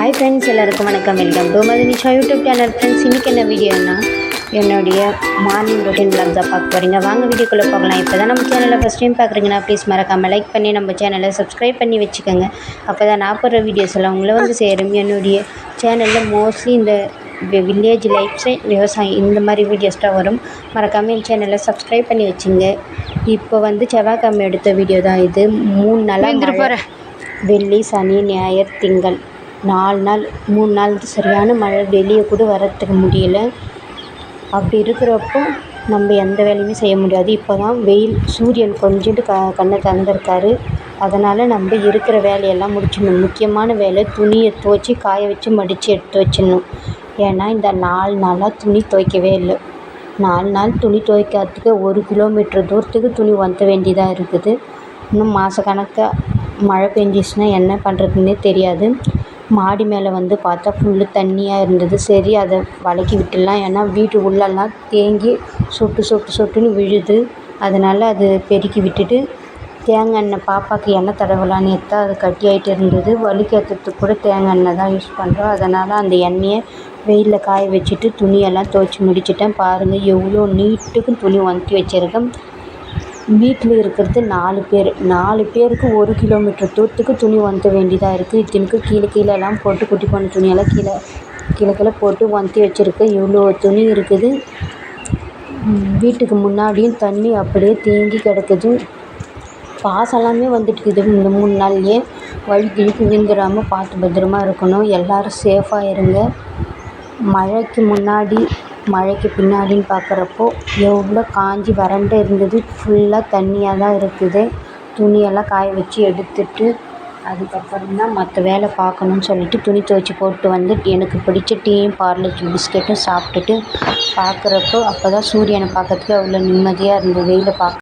Hi friends எல்லாருக்கும் வணக்கம். Welcome to Madhunisha YouTube channel. Friends இன்றைக்கி என்ன வீடியோனா என்னுடைய மார்னிங் ரொட்டீன் vlog தான் பார்க்க போகிறீங்க வாங்க வீடியோக்குள்ளே போகலாம். இப்போ தான் நம்ம சேனலை ஃபஸ்ட் டைம் பார்க்குறீங்கன்னா ப்ளீஸ் மறக்காமல் லைக் பண்ணி நம்ம சேனலை சப்ஸ்கிரைப் பண்ணி வச்சுக்கோங்க. அப்போ தான் நான் போடுற வீடியோஸ் எல்லாம் உங்களை வந்து சேரும். என்னுடைய சேனலில் மோஸ்ட்லி இந்த வில்லேஜ் லைஃப் ஸ்டைல் விவசாயம் இந்த மாதிரி வீடியோஸ் தான் வரும். மறக்காமல் என் சேனலை சப்ஸ்கிரைப் பண்ணி வச்சுங்க. இப்போ வந்து செவ்வாய்க்கிழமை எடுத்த வீடியோ தான் இது. மூணு நாளாக. வெள்ளி சனி ஞாயிறு திங்கள். நாலு நாள் மூணு நாள் சரியான மழை வெளியே கூட வரத்துக்கு முடியல. அப்படி இருக்கிறப்போ நம்ம எந்த வேலையுமே செய்ய முடியாது. இப்போ தான் வெயில் சூரியன் கொஞ்சோண்டு க கண்ணை திறந்துருக்காரு. அதனால் நம்ம இருக்கிற வேலையெல்லாம் முடிச்சிடணும். முக்கியமான வேலை துணியை துவச்சி காய வச்சு மடித்து எடுத்து வச்சிடணும். ஏன்னா இந்த நாலு நாளாக துணி துவைக்கவே இல்லை. நாலு நாள் துணி துவைக்கிறதுக்கு ஒரு கிலோமீட்டர் தூரத்துக்கு துணி வந்த வேண்டியதாக இருக்குது. இன்னும் மாதக்கணக்காக மழை பெஞ்சிச்சுன்னா என்ன பண்ணுறதுன்னே தெரியாது. மாடி மேலே வந்து பார்த்தா ஃபுல்லு தண்ணியாக இருந்தது. சரி அதை விலக்கி விட்டுடலாம். ஏன்னா வீட்டு உள்ளெல்லாம் தேங்கி சொட்டு சொட்டு சொட்டுன்னு விழுது. அதனால் அது பெருக்கி விட்டுட்டு தேங்காய் எண்ணெய் பாப்பாவுக்கு எண்ணெய் தடவலான்னு எடுத்தால் அது கட்டி ஆகிட்டு இருந்தது. வலிக்கிறதுக்கு கூட தேங்காய் எண்ணெய் தான் யூஸ் பண்ணுறோம் அதனால் அந்த எண்ணெயை வெயிலில் காய வச்சுட்டு துணியெல்லாம் துவைச்சி முடிச்சிட்டேன். பாருங்கள் எவ்வளோ நீட்டுக்கும் துணி ஒன்த்தி வச்சுருக்கேன். வீட்டில் இருக்கிறது நாலு பேர். நாலு பேருக்கு ஒரு கிலோமீட்டர் தூரத்துக்கு துணி வந்துட வேண்டியதாக இருக்குது இத்தனைக்கு கீழே கீழேலாம் போட்டு குட்டி போன துணியெல்லாம் கீழே கீழே கீழே போட்டு வந்தி வச்சுருக்கேன் இவ்வளோ துணி இருக்குது. வீட்டுக்கு முன்னாடியும் தண்ணி அப்படியே தேங்கி கிடக்குது. பாசெல்லாமே வந்துட்டு இருக்குது. இந்த மூணு நாள்லேயே வழி கிழுக்கி விழுந்துடாமல் பார்த்து பத்திரமா இருக்கணும். எல்லோரும் சேஃபாக இருங்க. மழைக்கு முன்னாடி மழைக்கு பின்னாடின்னு பார்க்குறப்போ எவ்வளோ காஞ்சி வறண்டு இருந்தது. ஃபுல்லாக தண்ணியாக தான் இருக்குது. துணியெல்லாம் காய வச்சு எடுத்துட்டு அதுக்கப்புறம் தான் மற்ற வேலை பார்க்கணுன்னு சொல்லிட்டு துணி துவைச்சி போட்டு வந்து எனக்கு பிடிச்ச டீயும் பார்லே பிஸ்கெட்டும் சாப்பிட்டுட்டு பார்க்குறப்போ அப்போ தான் சூரியனை பார்க்கறதுக்கு அவ்வளோ நிம்மதியாக இருந்தது. வெயிலை பார்க்க